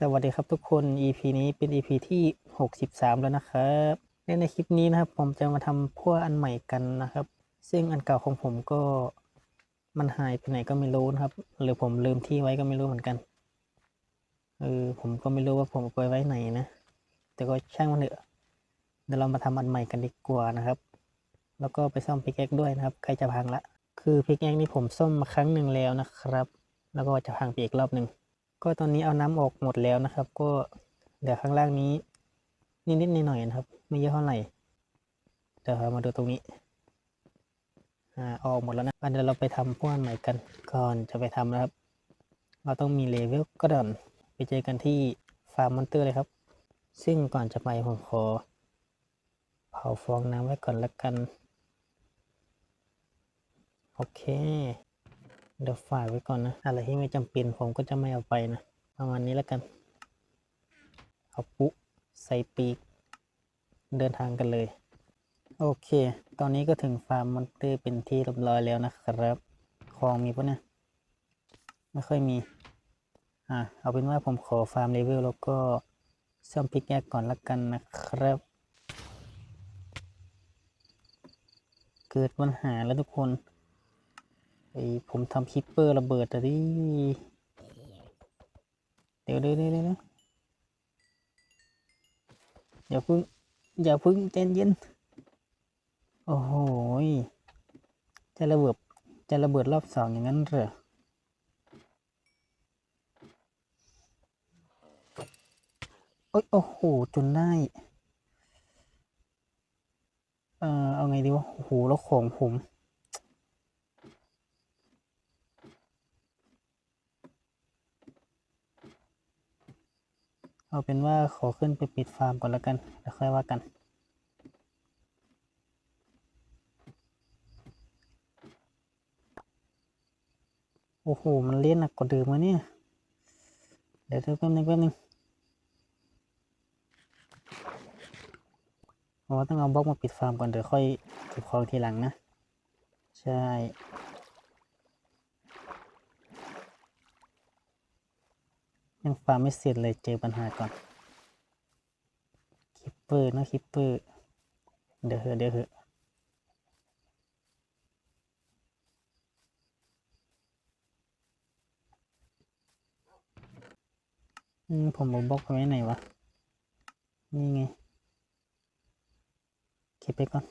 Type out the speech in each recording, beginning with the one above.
สวัสดีครับทุกคน EP นี้เป็น EP ที่ 63 แล้วนะครับและในคลิปนี้นะครับ ผมจะมาทำพั่วอันใหม่กันนะครับ ซึ่งอันเก่าของผมก็มันหายไปไหนก็ไม่รู้นะครับ หรือผมลืมที่ไว้ก็ไม่รู้เหมือนกันเออผมก็ไม่รู้ว่าผมเอาไปไว้ไหนนะ แต่ก็ช่างมันเถอะเดี๋ยวเรามาทำอันใหม่กันดีกว่านะครับ แล้วก็ไปซ่อมพิกแอคด้วยนะครับใกล้จะพังละ คือพิกแอคนี่ผมซ่อมมาครั้งหนึ่งแล้วนะครับ แล้วก็จะพังไปอีกรอบหนึ่ง ก็ตอนนี้เอาน้ำออกหมดแล้วนะครับ ก็เหลือข้างล่างนี้ นิดๆหน่อยๆนะครับ ไม่เยอะเท่าไหร่เดี๋ยวมาดูตรงนี้อ่าออกหมดแล้วนะงั้นเดี๋ยวเราไปทำพวกอันใหม่กันก่อนจะไปทำนะครับ เราต้องมีเลเวลก็ดอนไปเจอกันที่ฟาร์มมอนเตอร์เลยครับ ซึ่งก่อนจะไปผมขอเผาฟองน้ำไว้ก่อนละกัน โอเค เดี๋ยวฝากไว้ก่อนนะ อะไรที่ไม่จำเป็นผมก็จะไม่เอาไปนะ ประมาณนี้แล้วกัน เอาปุ๊ใส่ปีก เดินทางกันเลย โอเค ตอนนี้ก็ถึงฟาร์มมอนเตอร์เป็นที่เรียบร้อยแล้วนะครับ ของมีปะเนี่ย ไม่ค่อยมี อะ เอาเป็นว่าผมขอฟาร์มเลเวลแล้วก็ซ่อมพิกแอคก่อนละกันนะครับ เกิดปัญหาแล้วทุกคน ไอผมทำคิปเปอร์ระเบิดอะดิเดี๋ยวเดี๋ยวเดี๋ยวเดี๋ยวนะอย่าพึ่ง อย่าพึ่งใจเย็น โอ้โหจะระเบิดจะระเบิดรอบสองอย่างนั้นเหรอโอ้ยโอ้โห จนได้เอ่อเอาไงดีวะโอ้โหแล้วของผม เอาเป็นว่าขอขึ้นไปปิดฟาร์มก่อนแล้วกัน แล้วค่อยว่ากัน โอ้โห มันเล่นหนักกว่าเดิมวะเนี่ย เดี๋ยวเดี๋ยวแป๊บนึงแป๊บนึงเพราะว่าต้องเอาบล็อกมาปิดฟาร์มก่อนเดี๋ยวค่อยเก็บของทีหลังนะ ใช่ ยังฟาร์มไม่เสร็จเลยเจอปัญหาก่อนคิปเปอร์นะคิปเปอร์ เดี๋ยวเหอะเดี๋ยวเหอะอืมผมบล็อกไว้ไหนวะ นี่ไงเก็บไปก่อน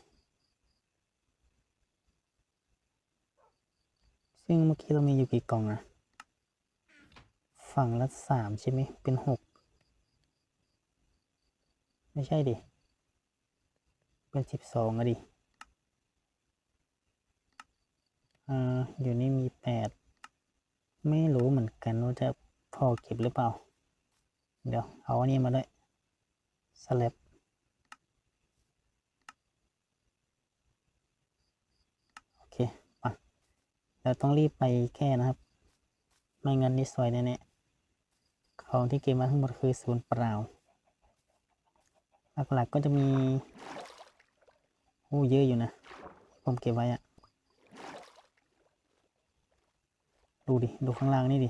ซึ่งเมื่อกี้เรามีอยู่กี่กล่องอะ ฝั่งละสามใช่ไหมเป็นหกไม่ใช่ดิ เป็นสิบสองอะดิอ่าอยู่นี่มีแปดไม่รู้เหมือนกันว่าจะพอเก็บหรือเปล่า เดี๋ยวเอาอันนี้มาด้วยสลับโอเคมาเราต้องรีบไปแค่นะครับ ไม่งั้นนี่สวยแน่ ของที่เก็บมาทั้งหมดคือศูนย์เปล่า หลักๆก็จะมีโอ้เยอะอยู่นะ ผมเก็บไว้อะดูดิ ดูข้างล่างนี่ดิ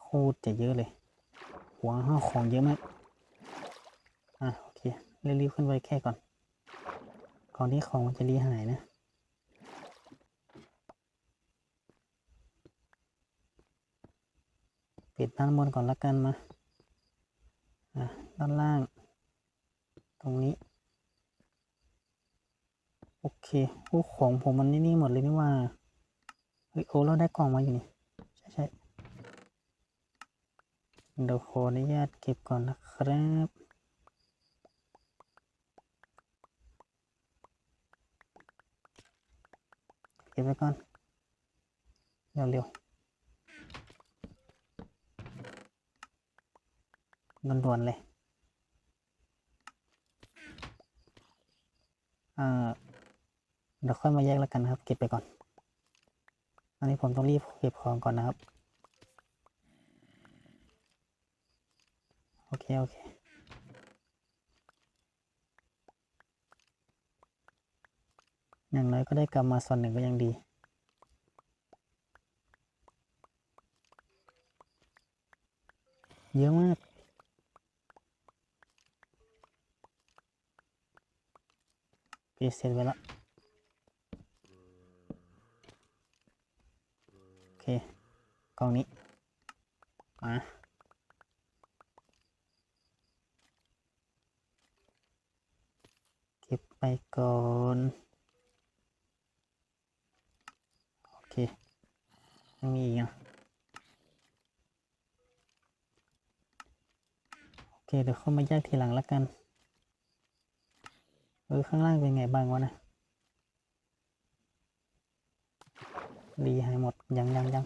โคตรจะเยอะเลย หัวห้าของเยอะมาก อะ โอเครีบๆขึ้นไปแค่ก่อน ก่อนที่ของมันจะรีหายนะ ด้านบนก่อนละกันมาด้านล่าง ตรงนี้ โอเคโอ้ของผมมันนี่นี่หมดเลยนี่ว่า เฮ้ยโอ้เราได้กล่องมาอยู่นี่ ใช่ใช่เดี๋ยวขออนุญาตเก็บก่อนนะครับเก็บไว้ก่อน เร็วๆ ด่วนๆเลยเดี๋ยวค่อยมาแยกแล้วกันนะครับ เก็บไปก่อน อันนี้ผมต้องรีบเก็บของก่อนนะครับ โอเค โอเค อย่างน้อยก็ได้กลับมาส่วนหนึ่งก็ยังดี เยอะมาก เปีเสร็จไปแล้วโอเคกล่องนี้มาเก็บไปก่อนโอเคยังมีอีกอะโอเคเดี๋ยวเข้ามาแยกทีหลังแล้วกัน เออ ข้างล่างเป็นไงบ้างวะนะ รีหายหมด ยังยังยัง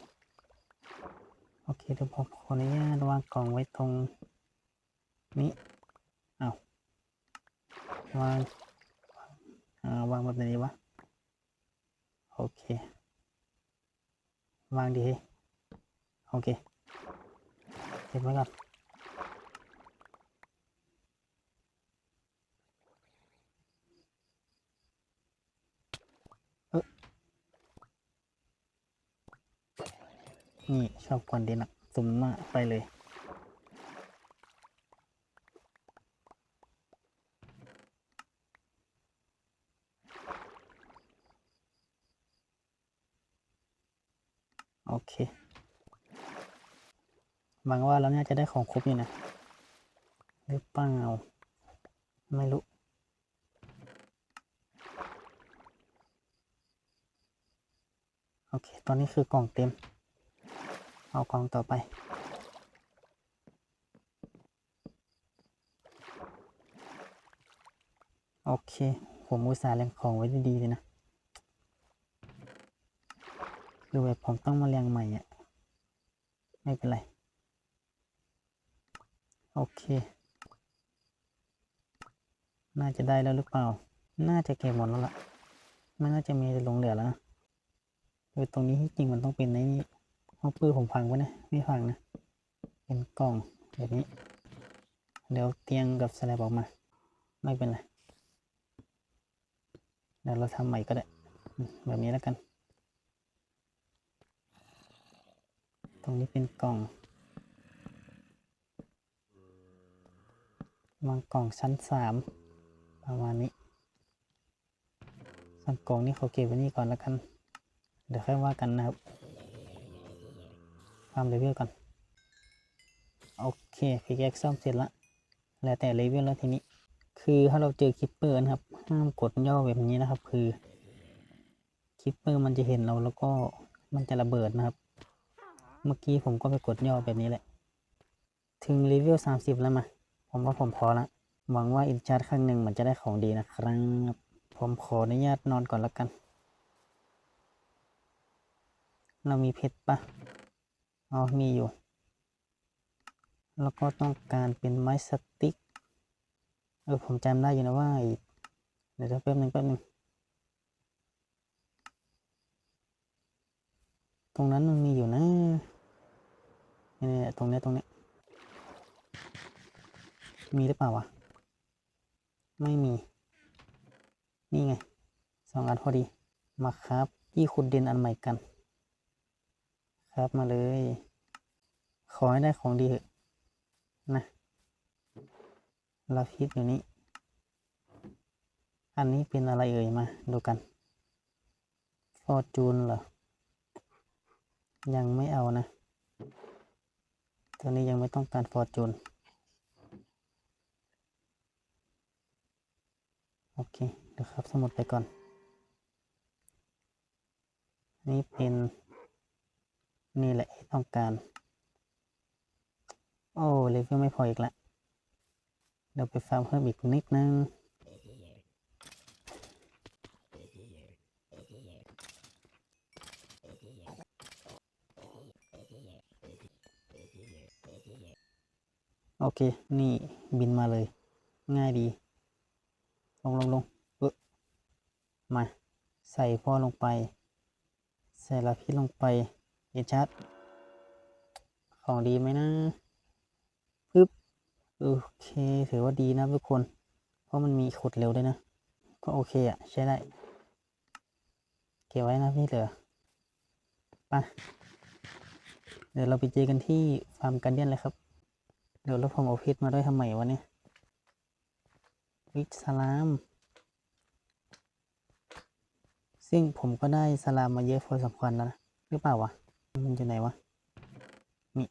โอเคเดี๋ยวผมขออนุญาตวางกล่องไว้ตรงนี้เอาวางอ่าวางแบบไหนวะ โอเค วางดี โอเค เก็บไว้ก่อน นี่ชอบควันด่นอะสุ่มมากไปเลย โอเคหวังว่าเราเนี่ยจะได้ของครบอยู่นะหรือเปล่าไม่รู้โอเค ตอนนี้คือกล่องเต็ม เอากล่องต่อไป โอเค ผมอุตส่าห์เรียงของไว้ดีๆเลยนะดูแบบผมต้องมาเรียงใหม่อะไม่เป็นไร โอเค น่าจะได้แล้วหรือเปล่า น่าจะเก็บหมดแล้วล่ะ ไม่น่าจะมีหลงเหลือแล้วนะดยตรงนี้ที่จริงมันต้องเป็นในนี่ ห้องปื้อผมพังไว้นะไม่พังนะ เป็นกล่องแบบนี้ เดี๋ยวเตียงกับสแลบออกมา ไม่เป็นไรเดี๋ยวเราทำใหม่ก็ได้ แบบนี้แล้วกัน ตรงนี้เป็นกล่องวางกล่องชั้นสามประมาณนี้ส่วนกล่องนี้เขาเก็บไว้นี่ก่อนแล้วกัน เดี๋ยวค่อยว่ากันนะครับ ความเลเวลก่อน โอเคพิกแอคซ่อมเสร็จละแล้วแต่เลเวลแล้วทีนี้ คือถ้าเราเจอคิปเปอร์นะครับ ห้ามกดย่อแบบนี้นะครับ คือคิปเปอร์มันจะเห็นเราแล้วก็มันจะระเบิดนะครับ เมื่อกี้ผมก็ไปกดย่อแบบนี้แหละ ถึงเลเวลสามสิบแล้วมา ผมว่าผมพอละ หวังว่าอินชาร์จครั้งหนึ่งมันจะได้ของดีนะครับ ผมขออนุญาตนอนก่อนแล้วกัน เรามีเพชรปะ อ๋อมีอยู่ แล้วก็ต้องการเป็นไม้สติ๊ก เออ ผมจำได้อยู่นะว่าเดี๋ยวแป๊บหนึ่งแป๊บหนึ่งตรงนั้นมันมีอยู่นะเนี่ยตรงนี้ตรงนี้ มีหรือเปล่าวะ ไม่มี นี่ไงสองอันพอดี มาครับที่ขุดดินอันใหม่กัน ครับมาเลย ขอให้ได้ของดีเถอะนะลาพิษอยู่นี่อันนี้เป็นอะไรเอ่ยมา ดูกันฟอร์จูนเหรอ ยังไม่เอานะตอนนี้ยังไม่ต้องการฟอร์จูนโอเคเดี๋ยวครับสมุดไปก่อน นี่เป็น นี่แหละที่ต้องการ โอ้เลเวลไม่พออีกละเดี๋ยวไปฟาร์มเพิ่มอีกนิดนึงโอเค นี่บินมาเลย ง่ายดี ลงลงลงเออมา ใส่พ่อลงไป ใส่ลาพิษลงไป เอชัด ของดีไหมนะปึ๊บโอเค ถือว่าดีนะทุกคน เพราะมันมีขุดเร็วด้วยนะ ก็โอเคอะใช้ได้ เก็บไว้นะพี่เหลือไปเดี๋ยวเราไปเจอกันที่ฟาร์มกันเดียนเลยครับ เดี๋ยวแล้วผมเอาพิษมาด้วยทำไมวะเนี่ยวิสลาม ซึ่งผมก็ได้สลามมาเยอะพอสมควรแล้วนะ หรือเปล่าวะ มันอยู่ไหนวะนี่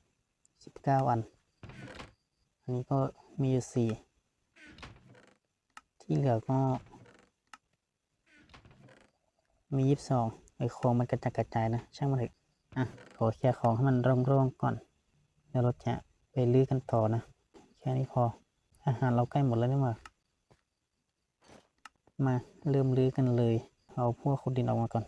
สิบเก้าอัน อันนี้ก็มีอยู่สี่ที่เหลือก็ มียี่สิบสองไอ้ของมันกระจัดกระจายนะ ช่างมันเถอะอะขอเคลียร์ของให้มันโล่งๆก่อน เดี๋ยวเราจะไปลื้อกันต่อนะ แค่นี้พอ อาหารเราใกล้หมดแล้วนี่หว่ามาเริ่มลื้อกันเลย เอาพวกขุดดินออกมาก่อน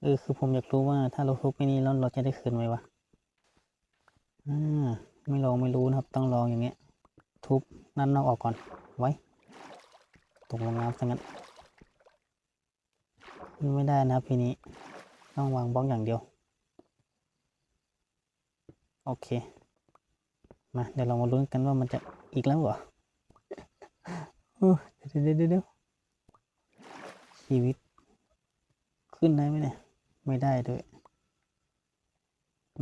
เออคือผมอยากรู้ว่าถ้าเราทุบไปนี้แล้วเราจะได้คืนไหมวะอ่าไม่ลองไม่รู้นะครับ ต้องลองอย่างเงี้ย ทุบนั่นนอกออกก่อนไว้ตกลงน้ำซะงั้นขึ้นไม่ได้นะครับทีนี้ต้องวางบล็อกอย่างเดียว โอเค มาเดี๋ยวเรามาลุ้นกันว่ามันจะอีกแล้วเหรอเออเดี๋ยวเดี๋ยวเดี๋ยวเดี๋ยวชีวิต ขึ้นได้ไหมเนี่ย ไม่ได้ด้วย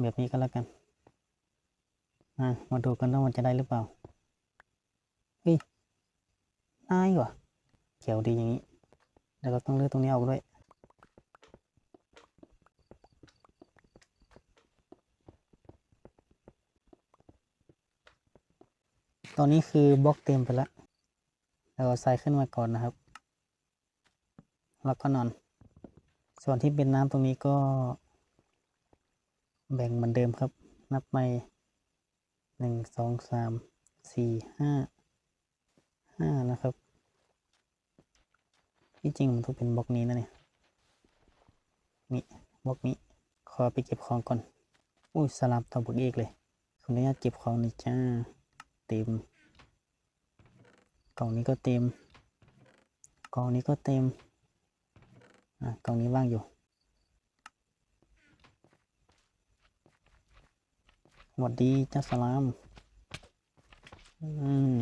แบบนี้ก็แล้วกันอะมาดูกันว่ามันจะได้หรือเปล่าเฮ้ยได้ว่ะเขียวดีอย่างนี้เดี๋ยวเราต้องเลือกตรงนี้ออกด้วยตอนนี้คือบล็อกเต็มไปแล้วเราเอาทรายขึ้นมาก่อนนะครับ แล้วก็นอน ส่วนที่เป็นน้ำตรงนี้ก็แบ่งเหมือนเดิมครับ นับไปหนึ่งสองสามสี่ห้าห้านะครับ ที่จริงมันต้องเป็นบล็อกนี้นะเนี่ยนี่บล็อกนี้ ขอไปเก็บของก่อน อุ้ยสลับตัวบุกอีกเลยขออนุญาตเก็บของนี่จ้า เต็ม กล่องนี้ก็เต็ม กล่องนี้ก็เต็ม กล่องนี้ว่างอยู่สวัสดีเจ้าสลาม อืม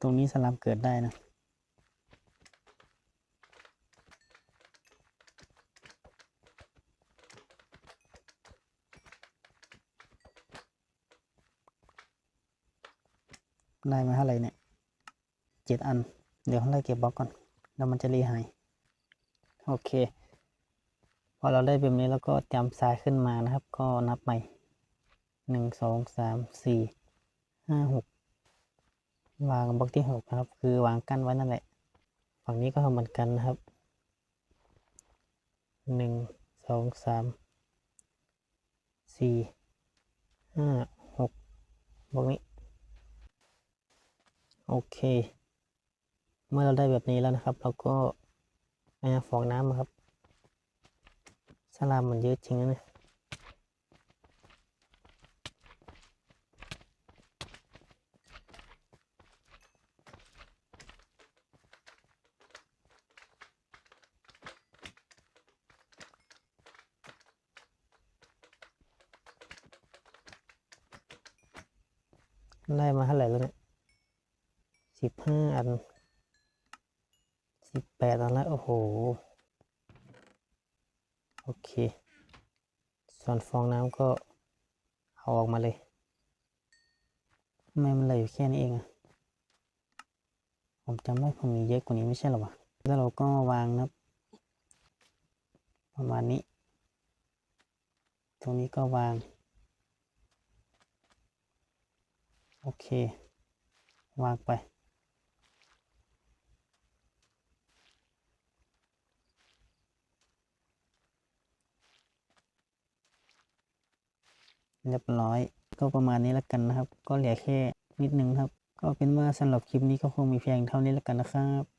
ตรงนี้สลามเกิดได้นะได้มาเท่าไหร่เนี่ยเจ็ดอัน เดี๋ยวไล่เก็บบล็อกก่อน แล้วมันจะรีหายโอเค พอเราได้แบบนี้แล้วก็เตรียมทรายขึ้นมานะครับ ก็นับใหม่หนึ่งสองสามสี่ห้าหกวางบล็อกที่หกนะครับ คือวางกั้นไว้นั่นแหละ ฝั่งนี้ก็ทำเหมือนกันนะครับหนึ่งสองสามสี่ห้าหกบล็อกนี้ โอเค เมื่อเราได้แบบนี้แล้วนะครับ เราก็เอาฟองน้ำครับสลามมันเยอะจริงนะเนี่ยได้มาเท่าไหร่แล้วเนี่ยสิบห้าอัน สิบแปดแล้ว โอ้โห โอเค ส่วนฟองน้ำก็เอาออกมาเลยทำไมมันเหลืออยู่แค่นี้เองอะผมจำได้ผมมีเยอะกว่านี้ไม่ใช่หรอวะ แล้วเราก็วางนับประมาณนี้ ตรงนี้ก็วาง โอเค วางไป เรียบร้อย ก็ประมาณนี้แล้วกันนะครับ ก็เหลือแค่นิดนึงครับ ก็เป็นว่าสำหรับคลิปนี้ก็คงมีเพียงเท่านี้แล้วกันนะครับ